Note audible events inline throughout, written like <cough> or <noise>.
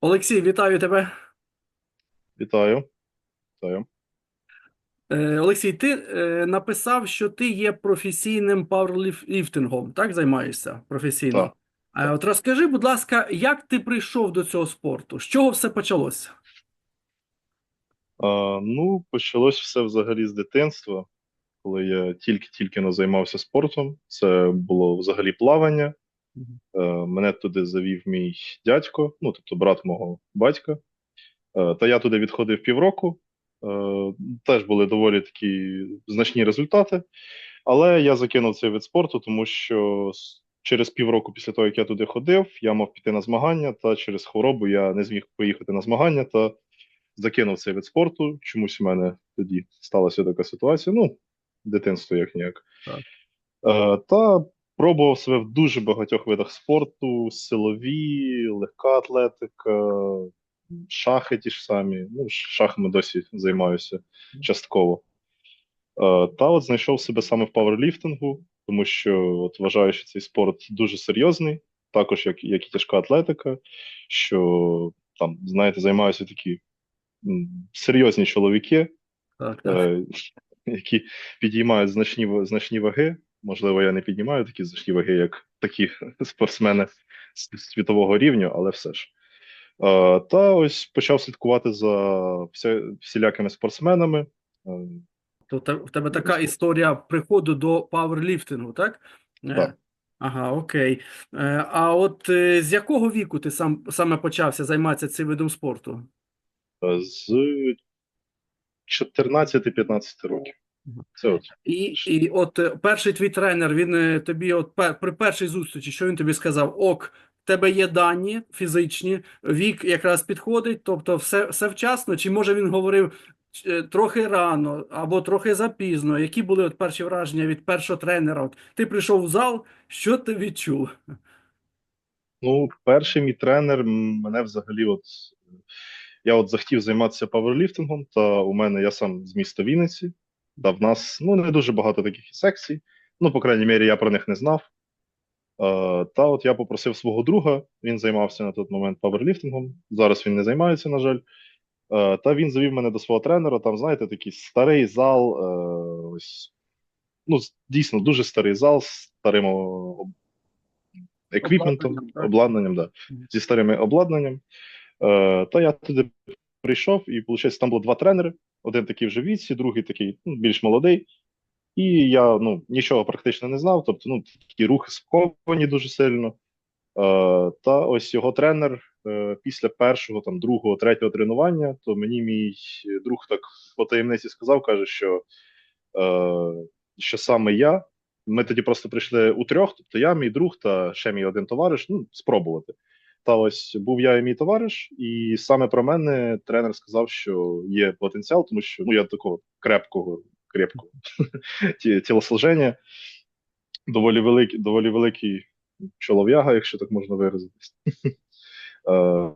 Олексій, вітаю тебе. Вітаю. Вітаю. Е, Олексій, ти е, написав, що ти є професійним пауерліфтингом, так займаєшся професійно? Так, Е. От розкажи, будь ласка, як ти прийшов до цього спорту? З чого все почалося? А, ну, почалось все взагалі з дитинства, коли я тільки-тільки не займався спортом. Це було взагалі плавання. Е, мене туди завів мій дядько, ну, тобто брат мого батька. Е, та я туди відходив півроку. Е, теж були доволі такі значні результати. Але я закинув цей вид спорту, тому що через півроку після того, як я туди ходив, я мав піти на змагання, та через хворобу я не зміг поїхати на змагання та закинув цей вид спорту. Чомусь у мене тоді сталася така ситуація. Ну, дитинство як ніяк. Так. Та пробував себе в дуже багатьох видах спорту: силові, легка атлетика, шахи ті ж самі. Ну, шахами досі займаюся частково. Е, Та от знайшов себе саме в пауерліфтингу, тому що от вважаю, що цей спорт дуже серйозний, також як, як і тяжка атлетика, що там, знаєте, займаються такі серйозні чоловіки, Так, так. е, <laughs> які підіймають значні, значні ваги. Можливо, я не піднімаю такі значні ваги, як такі <laughs> спортсмени світового рівня, але все ж. Е, Та ось почав слідкувати за всілякими спортсменами. Е, То в тебе така історія приходу до пауерліфтингу, так? Е, Так. Ага, окей. А от з якого віку ти сам саме почався займатися цим видом спорту? З 14-15 років. І, і от е, перший твій тренер, він е, тобі, от при першій зустрічі, що він тобі сказав? Ок, в тебе є дані фізичні, вік якраз підходить, тобто все, все вчасно, чи може він говорив е, трохи рано або трохи запізно? Які були от перші враження від першого тренера? От ти прийшов в зал, що ти відчув? Ну, перший мій тренер мене взагалі, от я от захотів займатися паверліфтингом, та у мене я сам з міста Вінниці, та в нас ну, не дуже багато таких секцій. Ну, по крайній мірі, я про них не знав. Е, та от я попросив свого друга, він займався на той момент паверліфтингом. Зараз він не займається, на жаль. Е, та він завів мене до свого тренера. Там, знаєте, такий старий зал. Е, ось, ну, дійсно, дуже старий зал з старим еквіпментом, Обладнанням, обладнанням, да, зі старим обладнанням. Е, та я туди прийшов, і виходить, там було два тренери: один такий вже віці, другий такий ну, більш молодий. І я ну, нічого практично не знав, тобто ну, такі рухи сковані дуже сильно. Е, та ось його тренер е, після першого, там, другого, третього тренування, то мені мій друг так по таємниці сказав, каже, що, е, що саме я. Ми тоді просто прийшли у трьох, тобто я, мій друг та ще мій один товариш, ну, спробувати. Та ось був я і мій товариш, і саме про мене тренер сказав, що є потенціал, тому що ну, я такого крепкого, крепкого <laughs> ті- тілосложення, доволі великий, доволі великий чолов'яга, якщо так можна виразитись. <laughs> Е,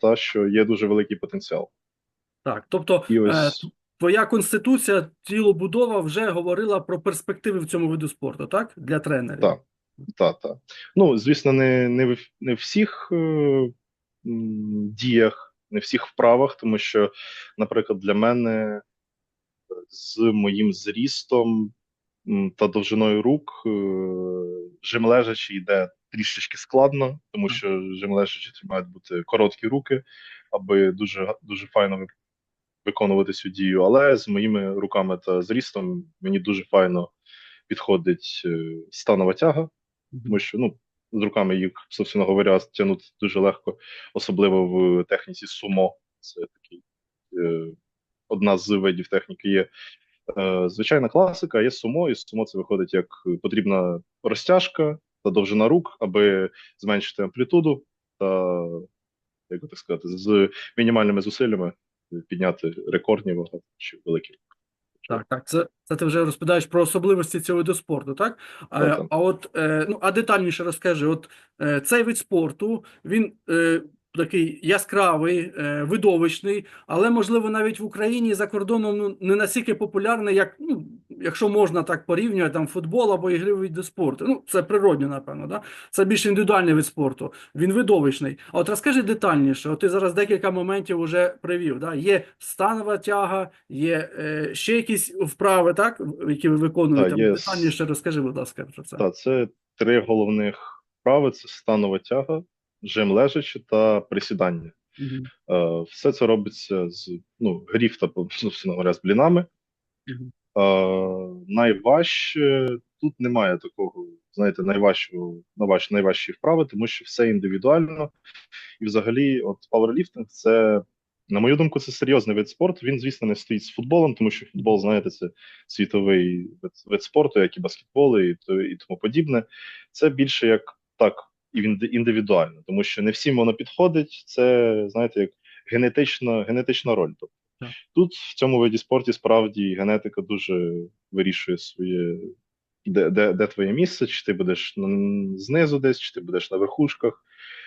Та що є дуже великий потенціал. Так, тобто І е, ось твоя конституція, тілобудова вже говорила про перспективи в цьому виду спорту, так? Для тренерів. так, так, так. Ну, звісно, не, не, в, не в всіх е, діях, не в всіх вправах, тому що, наприклад, для мене з моїм зрістом та довжиною рук е, жим йде трішечки складно, тому що жим лежачи мають бути короткі руки, аби дуже, дуже файно виконувати цю дію. Але з моїми руками та зрістом мені дуже файно підходить е, станова тяга. Тому що ну, з руками їх, собственно говоря, тягнути дуже легко, особливо в техніці сумо. Це такий е, одна з видів техніки є. Е, звичайна класика, є сумо, і сумо це виходить як потрібна розтяжка та довжина рук, аби зменшити амплітуду та, як так сказати, з мінімальними зусиллями підняти рекордні ваги чи великі. Так, так, це, це ти вже розповідаєш про особливості цього виду спорту, так? А, а от, е, ну, а детальніше розкажи, от е, цей вид спорту, він е, такий яскравий, е, видовищний, але, можливо, навіть в Україні за кордоном ну, не настільки популярний, як, ну, якщо можна так порівнювати, там футбол або ігрові види спорту. Ну, це природньо, напевно, да? Це більш індивідуальний вид спорту. Він видовищний. А от розкажи детальніше. От ти зараз декілька моментів вже привів. Да? Є станова тяга, є е, ще якісь вправи, так, які ви виконуєте. Так, Детальніше розкажи, будь ласка, про це. Так, це три головних вправи: це станова тяга, жим лежачи та присідання. Е, Все це робиться з ну, гріф та говоря, з блінами. Е, Найважче тут немає такого, знаєте, найважчого, найважчі, найважчі вправи, тому що все індивідуально. І взагалі, от пауерліфтинг це, на мою думку, це серйозний вид спорту. Він, звісно, не стоїть з футболом, тому що футбол, знаєте, це світовий вид, вид спорту, як і баскетбол, і, і тому подібне. Це більше як так, індивідуально, тому що не всім воно підходить. Це, знаєте, як генетична, генетична роль. Тобто, Так. тут в цьому виді спорту справді генетика дуже вирішує своє. Де, де, де твоє місце, чи ти будеш знизу десь, чи ти будеш на верхушках,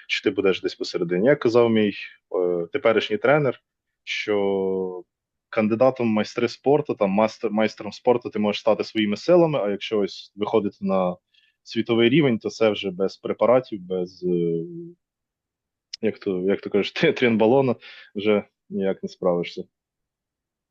чи ти будеш десь посередині. Як казав мій е, теперішній тренер, що кандидатом майстри спорту, там мастер, майстером спорту ти можеш стати своїми силами, а якщо ось виходити на світовий рівень, то це вже без препаратів, без е, як то, як то кажеш, <laughs> тренбалона вже ніяк не справишся.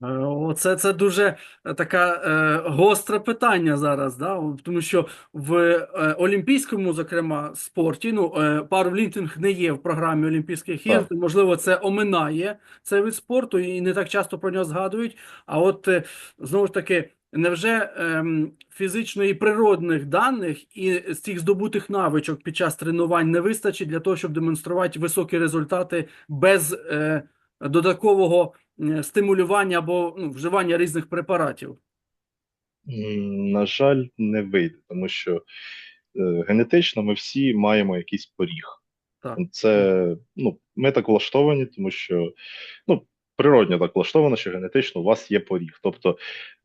Е, Оце це дуже така е, гостре питання зараз, да? Тому що в е, олімпійському, зокрема, спорті, ну, е, пауерліфтинг не є в програмі Олімпійських ігор, можливо, це оминає цей вид спорту і не так часто про нього згадують. А от е, знову ж таки, невже ем, фізично і природних даних і з цих здобутих навичок під час тренувань не вистачить для того, щоб демонструвати високі результати без е, додаткового стимулювання або ну, вживання різних препаратів. На жаль, не вийде, тому що е, генетично ми всі маємо якийсь поріг. Так. Це ну, ми так влаштовані, тому що ну, природньо так влаштовано, що генетично у вас є поріг. Тобто,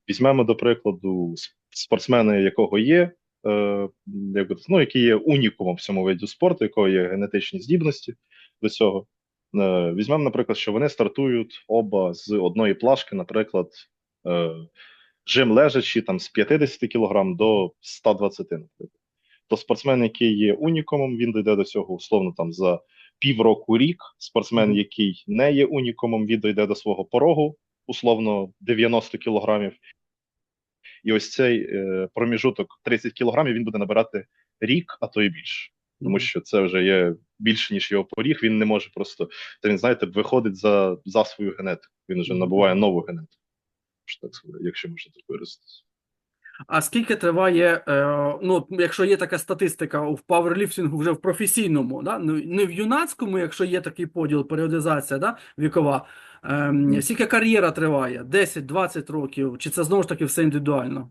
візьмемо до прикладу спортсмена, якого є, е, як би, ну, який є унікумом в цьому виді спорту, якого є генетичні здібності до цього. Е, візьмемо, наприклад, що вони стартують оба з одної плашки, наприклад, е, жим лежачи там з 50 кг до 120, наприклад. То спортсмен, який є унікумом, він дійде до цього условно там за півроку рік. Спортсмен, який не є унікумом, він дійде до свого порогу, условно 90 кілограмів. І ось цей е, проміжуток 30 кілограмів він буде набирати рік, а то і більше. Тому що це вже є більше, ніж його поріг. Він не може просто, це він, знаєте, виходить за, за свою генетику. Він вже набуває нову генетику. Так сказати, якщо можна так виразитися. А скільки триває, е, ну, якщо є така статистика в пауерліфтингу вже в професійному, да? ну, не в юнацькому, якщо є такий поділ, періодизація да? вікова, ем, скільки кар'єра триває? 10-20 років? Чи це знову ж таки все індивідуально?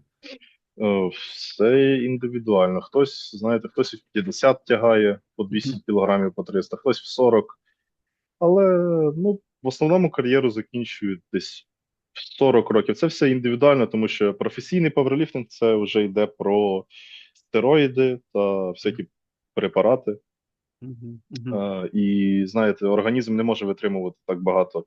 Е, Все індивідуально. Хтось, знаєте, хтось в 50 тягає по 200 кілограмів, по 300, хтось в 40. Але ну, в основному кар'єру закінчують десь 40 років. Це все індивідуально, тому що професійний пауерліфтинг це вже йде про стероїди та всякі препарати. Мгм. Мгм. Е, І знаєте, організм не може витримувати так багато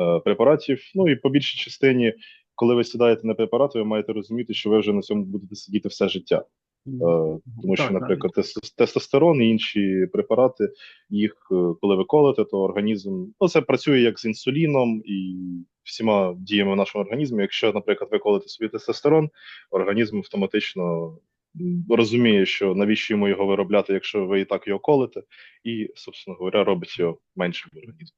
е, препаратів. Ну і по більшій частині, коли ви сідаєте на препарати, ви маєте розуміти, що ви вже на цьому будете сидіти все життя. Е, Тому що, наприклад, тестос- тестостерон і інші препарати, їх е, коли ви колите, то організм ну це працює як з інсуліном і всіма діями в нашому організмі. Якщо, наприклад, ви колите собі тестостерон, організм автоматично розуміє, що навіщо йому його виробляти, якщо ви і так його колите, і, собственно говоря, робить його меншим в організмі.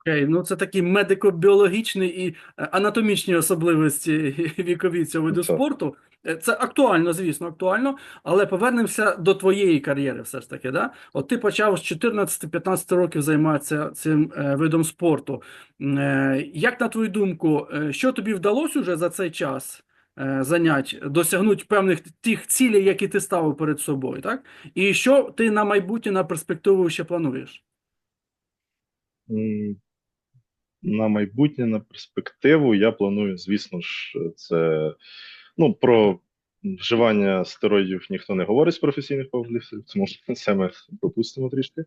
Окей, ну це такі медико-біологічні і е, анатомічні особливості <laughs> вікові цього виду спорту. Е, Це актуально, звісно, актуально, але повернемося до твоєї кар'єри все ж таки. Да? От ти почав з 14-15 років займатися цим е, видом спорту. Е, Як на твою думку, що тобі вдалося вже за цей час занять, досягнути певних тих цілей, які ти ставив перед собою, так? І що ти на майбутнє, на перспективу ще плануєш? На майбутнє, на перспективу, я планую, звісно ж, це ну про вживання стероїдів ніхто не говорить з професійних пауерліфтерів, тому це ми <laughs> пропустимо трішки.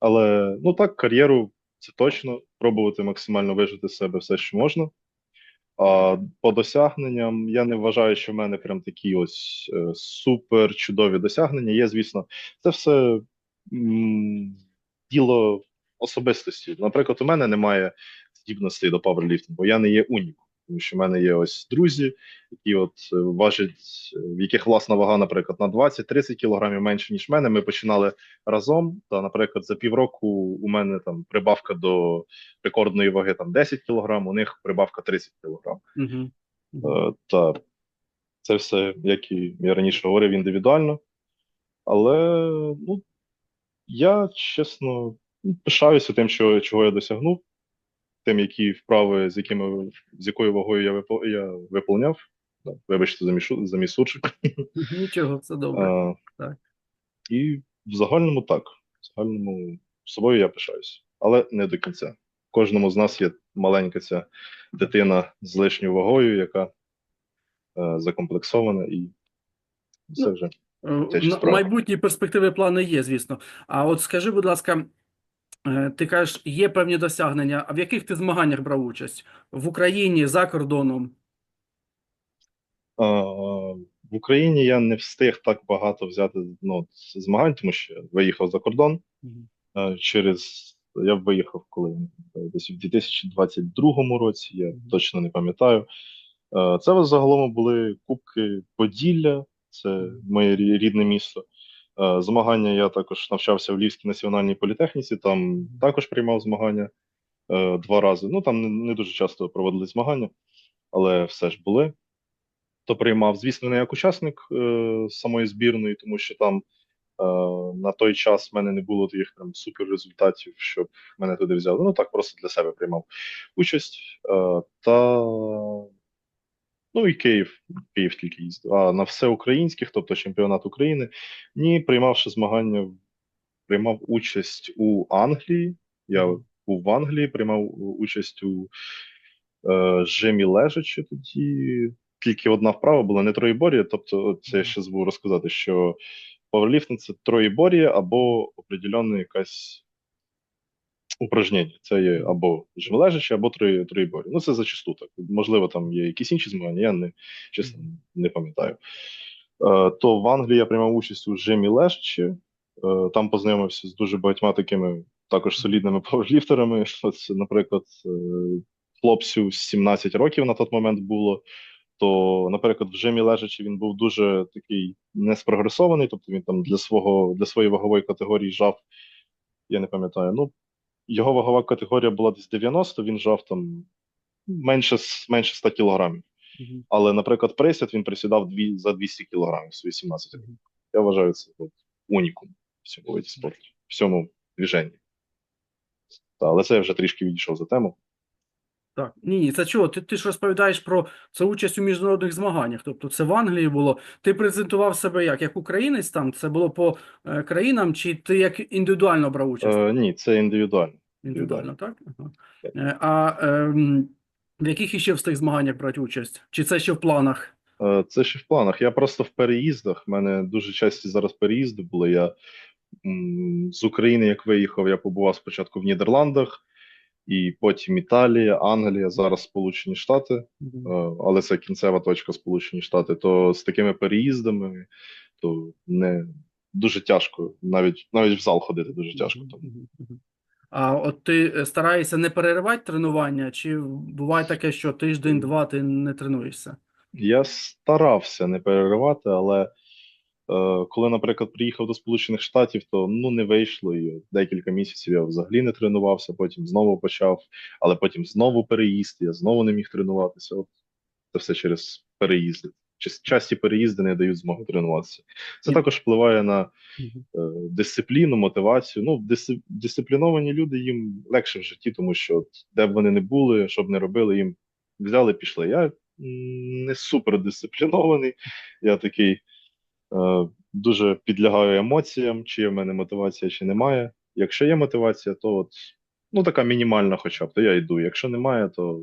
Але ну так, кар'єру це точно, пробувати максимально вижити з себе все, що можна. А по досягненням я не вважаю, що в мене прям такі ось е, супер чудові досягнення. Є, звісно, це все м, діло особистості. Наприклад, у мене немає здібностей до паверліфтингу, я не є уніком. Тому що в мене є ось друзі, які от е, важать, в яких власна вага, наприклад, на 20-30 кілограмів менше, ніж в мене. Ми починали разом. Та, наприклад, за півроку у мене там прибавка до рекордної ваги там 10 кілограм, у них прибавка 30 кілограм. Угу. Е, Та це все, як і я раніше говорив, індивідуально. Але ну, я чесно пишаюся тим, що, чого я досягнув, тим, які вправи, з якими з якою вагою я, випо, я виповняв. Вибачте за мій, шу- за мій. <laughs> Нічого, все добре. Е, Так. І в загальному так. В загальному собою я пишаюся, але не до кінця. Кожному з нас є маленька ця дитина з лишньою вагою, яка е, закомплексована, і це Ну, вже Е, на- справа. Майбутні перспективи плани є, звісно. А от скажи, будь ласка, е, ти кажеш, є певні досягнення. А в яких ти змаганнях брав участь? В Україні, за кордоном? А, в Україні я не встиг так багато взяти ну, змагань, тому що виїхав за кордон. Е, Через я виїхав коли десь в 2022 році, я точно не пам'ятаю. Е, Це загалом були Кубки Поділля, це моє рідне місто. Е, Змагання я також навчався в Львівській національній політехніці, там також приймав змагання е, два рази. Ну там не, дуже часто проводили змагання, але все ж були. То приймав, звісно, не як учасник е, самої збірної, тому що там на той час в мене не було таких прям супер результатів, щоб мене туди взяли. Ну так, просто для себе приймав участь. Та ну і Київ, Київ тільки їздив. А на всеукраїнських, тобто чемпіонат України, ні, приймавши змагання, приймав участь у Англії. Я був в Англії, приймав участь у е, жимі лежачи тоді. Тільки одна вправа була не троєбор'я, тобто це я ще забув розказати, що паверліфтинг це троєбор'я або определенна якась упражнення. Це є або жимлежачі, або трої, троєбор'я. Ну це зачасту так. Можливо, там є якісь інші змагання, я не чесно не пам'ятаю. Е, то в Англії я приймав участь у жимі лежачі, е, там познайомився з дуже багатьма такими також солідними <laughs> пауерліфтерами. Ось, наприклад, е, хлопцю 17 років на той момент було. То, наприклад, в жимі лежачи він був дуже такий неспрогресований, тобто він там для свого для своєї вагової категорії жав, я не пам'ятаю. Ну, його вагова категорія була десь 90, він жав там менше, менше 100 кілограмів. Мгм. Але, наприклад, присід він присідав дві, за 200 кілограмів свої 17 років. Я вважаю це от, унікум в цьому виді спорту, в цьому движенні. Та, але це я вже трішки відійшов за тему. Так, ні, ні, це чого? Ти, ти ж розповідаєш про це участь у міжнародних змаганнях. Тобто це в Англії було. Ти презентував себе як? Як українець там? Це було по е, країнам, чи ти як індивідуально брав участь? Е, ні, це індивідуально. Індивідуально, так? Ага. Е, А ем, в яких іще встиг змаганнях брати участь? Чи це ще в планах? Е, Це ще в планах. Я просто в переїздах. У мене дуже часті зараз переїзди були. Я з України, як виїхав, я побував спочатку в Нідерландах, і потім Італія, Англія, зараз Сполучені Штати, е, але це кінцева точка Сполучені Штати. То з такими переїздами то не дуже тяжко. Навіть навіть в зал ходити дуже тяжко. Тому. А от ти е, стараєшся не переривати тренування, чи буває таке, що тиждень-два ти не тренуєшся? Я старався не переривати, але е, коли, наприклад, приїхав до Сполучених Штатів, то ну не вийшло. І декілька місяців я взагалі не тренувався, потім знову почав, але потім знову переїзд, я знову не міг тренуватися. От це все через переїзди. Ча- Часті переїзди не дають змоги тренуватися. Це також впливає на е, дисципліну, мотивацію. Ну, дисципліновані люди їм легше в житті, тому що де б вони не були, що б не робили, їм взяли, пішли. Я не супер дисциплінований, я такий е, дуже підлягаю емоціям, чи є в мене мотивація, чи немає. Якщо є мотивація, то от, ну така мінімальна, хоча б, то я йду. Якщо немає, то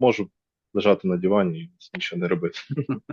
можу лежати на дивані і нічого не робити. <laughs>